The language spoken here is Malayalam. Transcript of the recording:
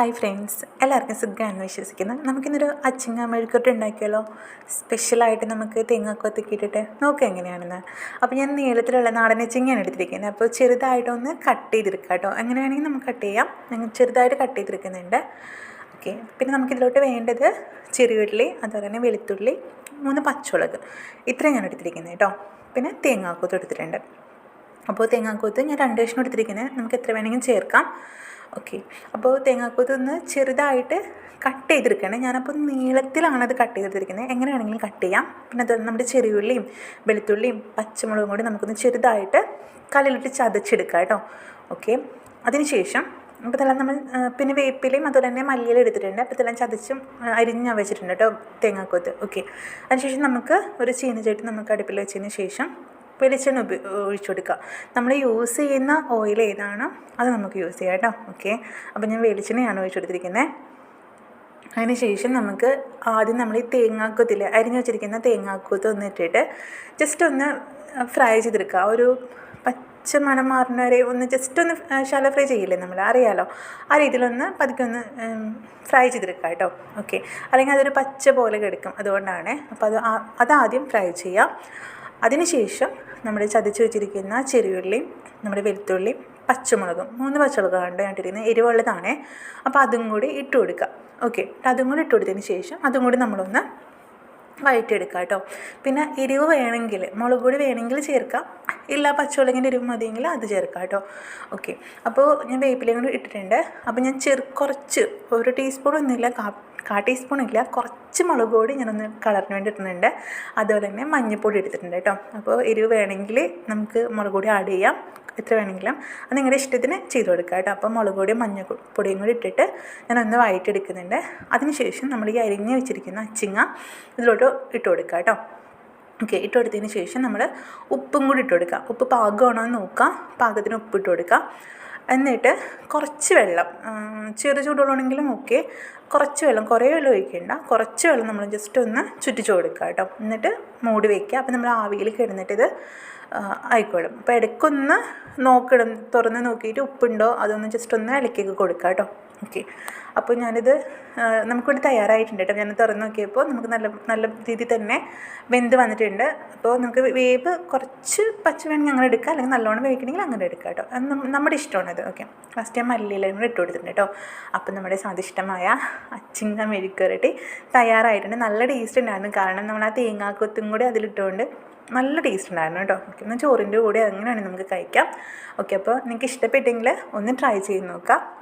ഹായ് ഫ്രണ്ട്സ് എല്ലാവർക്കും സുഖമാണെന്ന് വിശ്വസിക്കുന്നു. നമുക്കിന്നൊരു അച്ചിങ്ങ മെഴുക്കൊട്ട് ഉണ്ടാക്കിയാലോ സ്പെഷ്യലായിട്ട് നമുക്ക് തേങ്ങാക്കൊത്തൊക്കെ ഇട്ടിട്ട് നോക്കുക എങ്ങനെയാണെന്ന്. അപ്പോൾ ഞാൻ നീളത്തിലുള്ള നാടൻ അച്ചിങ്ങയാണ് എടുത്തിരിക്കുന്നത്. അപ്പോൾ ചെറുതായിട്ടൊന്ന് കട്ട് ചെയ്തെടുക്കാം കേട്ടോ. അങ്ങനെ വേണമെങ്കിൽ നമുക്ക് കട്ട് ചെയ്യാം. ഞങ്ങൾ ചെറുതായിട്ട് കട്ട് ചെയ്തെടുക്കുന്നുണ്ട്. ഓക്കെ. പിന്നെ നമുക്കിതിലോട്ട് വേണ്ടത് ചെറിയുള്ളി അതുപോലെ തന്നെ വെളുത്തുള്ളി മൂന്ന് പച്ചമുളക്. ഇത്രയും ഞാൻ എടുത്തിരിക്കുന്നത് കേട്ടോ. പിന്നെ തേങ്ങാക്കൂത്ത് എടുത്തിട്ടുണ്ട്. അപ്പോൾ തേങ്ങാക്കൂത്ത് ഞാൻ രണ്ട് കഷ്ണം എടുത്തിരിക്കുന്നത്. നമുക്ക് എത്ര വേണമെങ്കിലും ചേർക്കാം. ഓക്കെ അപ്പോൾ തേങ്ങാക്കൂത്തൊന്ന് ചെറുതായിട്ട് കട്ട് ചെയ്തെടുക്കണേ. ഞാനപ്പോൾ നീളത്തിലാണ് അത് കട്ട് ചെയ്തെടുത്തിരിക്കുന്നത്. എങ്ങനെയാണെങ്കിലും കട്ട് ചെയ്യാം. പിന്നെ അത് നമ്മുടെ ചെറിയുള്ളിയും വെളുത്തുള്ളിയും പച്ചമുളകും കൂടി നമുക്കൊന്ന് ചെറുതായിട്ട് കല്ലിലിട്ട് ചതച്ചെടുക്കാം കേട്ടോ. ഓക്കെ അതിനുശേഷം അപ്പോൾ ഇതെല്ലാം നമ്മൾ പിന്നെ വേപ്പിലയും അതുപോലെ തന്നെ മല്ലിയില എടുത്തിട്ടുണ്ട്. അപ്പോൾ ഇതെല്ലാം ചതച്ചും അരിഞ്ഞ് വെച്ചിട്ടുണ്ട് കേട്ടോ തേങ്ങാക്കൊത്ത്. ഓക്കെ അതിനുശേഷം നമുക്ക് ഒരു ചീനച്ചട്ടി നമുക്ക് അടുപ്പിൽ വെച്ചതിന് ശേഷം വെളിച്ചെണ്ണ ഉപ ഒഴിച്ചു കൊടുക്കുക. നമ്മൾ യൂസ് ചെയ്യുന്ന ഓയിൽ ഏതാണോ? അത് നമുക്ക് യൂസ് ചെയ്യാം കേട്ടോ. ഓക്കെ അപ്പോൾ ഞാൻ വെളിച്ചെണ്ണയാണ് ഒഴിച്ചു കൊടുത്തിരിക്കുന്നത് അതിന് ശേഷം നമുക്ക് ആദ്യം നമ്മൾ ഈ തേങ്ങാക്കൊത്തിൽ അരിഞ്ഞു വെച്ചിരിക്കുന്ന തേങ്ങാക്കൊത്ത് ഒന്ന് ഇട്ടിട്ട് ജസ്റ്റ് ഒന്ന് ഫ്രൈ ചെയ്തെടുക്കുക. ഒരു പച്ച മണം മാറുന്ന വരെ ഒന്ന് ജസ്റ്റ് ഒന്ന് ശാല ഫ്രൈ ചെയ്യില്ലേ നമ്മൾ അറിയാലോ? ആ രീതിയിലൊന്ന് പതുക്കെ ഒന്ന് ഫ്രൈ ചെയ്തെടുക്കുക കേട്ടോ. ഓക്കെ അല്ലെങ്കിൽ അതൊരു പച്ച പോലെ കിടക്കും അതുകൊണ്ടാണ്. അപ്പോൾ അത് അതാദ്യം ഫ്രൈ ചെയ്യാം. അതിനുശേഷം നമ്മൾ ചതച്ച് വെച്ചിരിക്കുന്ന ചെറിയുള്ളിയും നമ്മുടെ വെളുത്തുള്ളിയും പച്ചമുളകും മൂന്ന് പച്ചമുളകാണ് ഞാൻ ഇട്ടിരിക്കുന്നത് എരിവുള്ളതാണേ. അപ്പോൾ അതും കൂടി ഇട്ട് കൊടുക്കുക. ഓക്കെ അതും കൂടി ഇട്ട് കൊടുത്തതിന് ശേഷം അതും കൂടി നമ്മളൊന്ന് വഴറ്റിയെടുക്കുക കേട്ടോ. പിന്നെ എരിവ് വേണമെങ്കിൽ മുളക് പൊടി വേണമെങ്കിൽ ചേർക്കാം. ഇല്ല പച്ചമുളകിന്റെ എരിവ് മതിയെങ്കിൽ അത് ചേർക്കാം കേട്ടോ. ഓക്കെ അപ്പോൾ ഞാൻ വേപ്പിലയും കൂടി ഇട്ടിട്ടുണ്ട്. അപ്പോൾ ഞാൻ ചെറു കുറച്ച് ഒരു ടീസ്പൂൺ ഒന്നുമില്ല കാ കാ ടീസ്പൂൺ ഇല്ല കുറച്ച് മുളക് പൊടി ഞാനൊന്ന് കളറിന് വേണ്ടി ഇട്ടിട്ടുണ്ട് അതുപോലെ തന്നെ മഞ്ഞൾപ്പൊടി എടുത്തിട്ടുണ്ട് കേട്ടോ. അപ്പോൾ എരിവ് വേണമെങ്കിൽ നമുക്ക് മുളക് പൊടി ആഡ് ചെയ്യാം. എത്ര വേണമെങ്കിലും. അത് നിങ്ങളുടെ ഇഷ്ടത്തിന് ചെയ്ത് കൊടുക്കുക കേട്ടോ. അപ്പോൾ മുളക് പൊടിയും കൂടി ഇട്ടിട്ട് ഞാനൊന്ന് വഴറ്റിയെടുക്കുന്നുണ്ട്. അതിനുശേഷം നമ്മൾ ഈ അരിഞ്ഞ് വെച്ചിരിക്കുന്ന അച്ചിങ്ങ ഇതിലോട്ട് ഇട്ട് കൊടുക്കുക കേട്ടോ. ഓക്കെ ഇട്ട് കൊടുത്തതിന് ശേഷം നമ്മൾ ഉപ്പും കൂടി ഇട്ട് കൊടുക്കുക. ഉപ്പ് പാകമാണോ എന്ന് നോക്കുക. പാകത്തിന് ഉപ്പ് ഇട്ട് കൊടുക്കുക. എന്നിട്ട് കുറച്ച് വെള്ളം ചെറു ചൂടുള്ളതാണെങ്കിലും ഓക്കെ കുറച്ച് വെള്ളം കുറേ വെള്ളം ഒഴിക്കേണ്ട. കുറച്ച് വെള്ളം നമ്മൾ ജസ്റ്റ് ഒന്ന് ചുറ്റിച്ചു കൊടുക്കുക കേട്ടോ. എന്നിട്ട് മൂടി വയ്ക്കുക അപ്പോൾ നമ്മൾ ആവിയിൽ കിടന്നിട്ട് ഇത് ആയിക്കോളും. അപ്പോൾ ഇടയ്ക്കൊന്ന് നോക്കണം തുറന്ന് നോക്കിയിട്ട് ഉപ്പുണ്ടോ? അതൊന്ന് ജസ്റ്റ് ഒന്ന് ഇളക്കിയൊക്കെ കൊടുക്കുക കേട്ടോ. ഓക്കെ അപ്പോൾ ഞാനിത് നമുക്കിവിടെ തയ്യാറായിട്ടുണ്ട് കേട്ടോ. ഞാൻ തുറന്ന് നോക്കിയപ്പോൾ നമുക്ക് നല്ല നല്ല രീതിയിൽ തന്നെ വെന്ത് വന്നിട്ടുണ്ട്. അപ്പോൾ നമുക്ക് വേവ് കുറച്ച് പച്ച വേണമെങ്കിൽ അങ്ങനെ എടുക്കാം. അല്ലെങ്കിൽ നല്ലോണം വേവിക്കണമെങ്കിൽ അങ്ങനെ എടുക്കാം കേട്ടോ. അത് നമ്മ- നമ്മുടെ ഇഷ്ടമാണത്. ഓക്കെ ഫസ്റ്റ് ഞാൻ മല്ലിയിലും കൂടെ ഇട്ട് കൊടുത്തിട്ടുണ്ട് കേട്ടോ. അപ്പോൾ നമ്മുടെ സ്വാദിഷ്ടമായ അച്ചിങ്ങ മെഴുക്കുരട്ടി തയ്യാറായിട്ടുണ്ട്. നല്ല ടേസ്റ്റ് ഉണ്ടായിരുന്നു. കാരണം നമ്മൾ ആ തേങ്ങാക്കൊത്തും കൂടി അതിലിട്ടുകൊണ്ട് നല്ല ടേസ്റ്റ് ഉണ്ടായിരുന്നു കേട്ടോ. ഓക്കെ എന്നാൽ ചോറിന്റെ കൂടെ അങ്ങനെയാണെങ്കിൽ നമുക്ക് കഴിക്കാം. ഓക്കെ അപ്പോൾ നിങ്ങൾക്ക് ഇഷ്ടപ്പെട്ടെങ്കിൽ ഒന്ന് ട്രൈ ചെയ്ത് നോക്കാം.